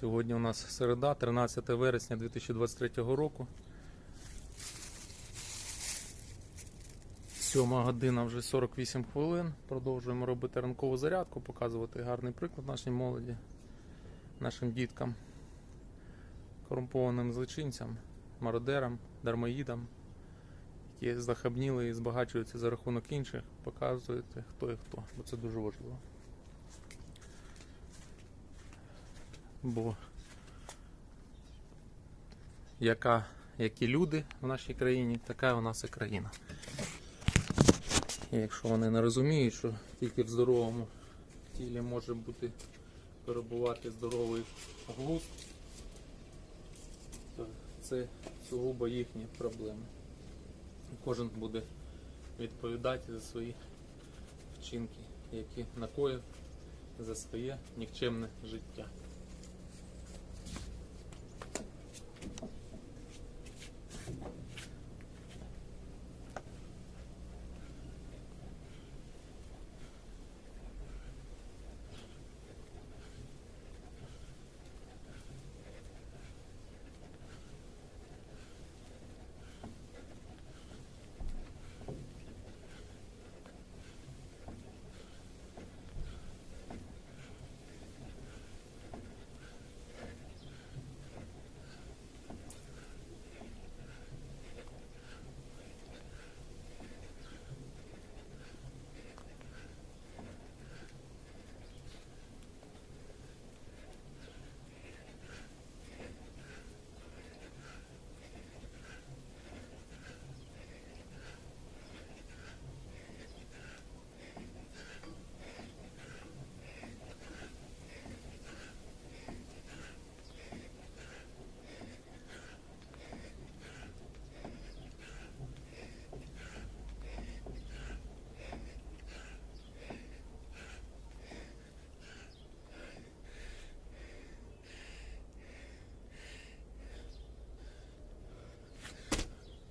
Сьогодні у нас середа, 13 вересня 2023 року. Сьома година вже 48 хвилин. Продовжуємо робити ранкову зарядку, показувати гарний приклад нашій молоді, нашим діткам, корумпованим злочинцям, мародерам, дармоїдам, які захабніли і збагачуються за рахунок інших. Показуєте, хто і хто, бо це дуже важливо. Бо яка, які люди в нашій країні, така у нас і країна. І якщо вони не розуміють, що тільки в здоровому тілі може бути перебувати здоровий глузд, то це сугубо їхні проблеми. Кожен буде відповідати за свої вчинки, які накоїв за своє нікчемне життя.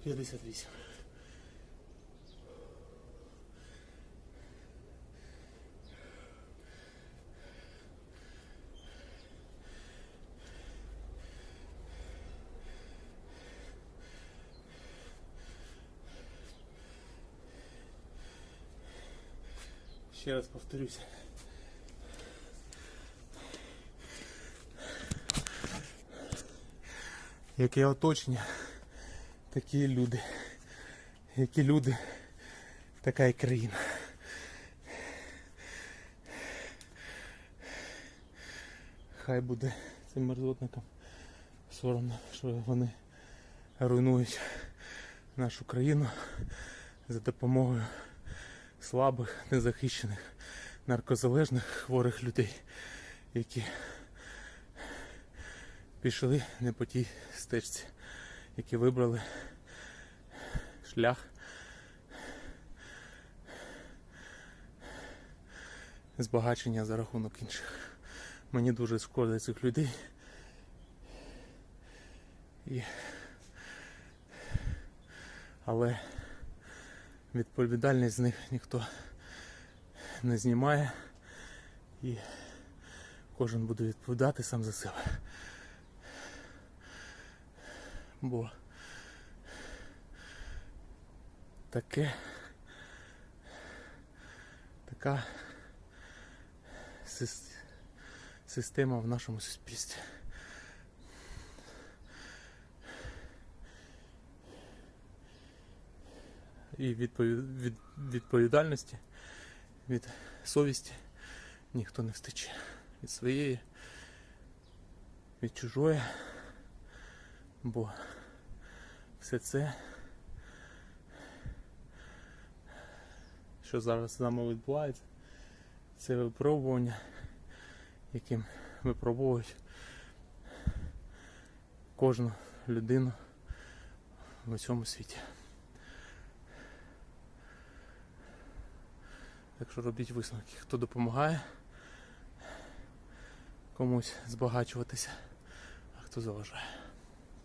П'ятдесят вісім. Ще раз повторюся. Яке оточення, такі люди. Які люди, така і країна. Хай буде цим мерзотникам соромно, що вони руйнують нашу країну за допомогою слабих, незахищених, наркозалежних, хворих людей, які пішли не по тій стежці, які вибрали шлях збагачення за рахунок інших. Мені дуже шкода цих людей. І... Але відповідальність з них ніхто не знімає і кожен буде відповідати сам за себе. Бо таке така система в нашому суспільстві. І від відповідальності, від совісті ніхто не встиче. Від своєї, від чужої, бо все це що зараз з нами відбувається, це випробування, яким випробовують кожну людину в цьому світі. Так що робіть висновки, хто допомагає комусь збагачуватися, а хто заважає.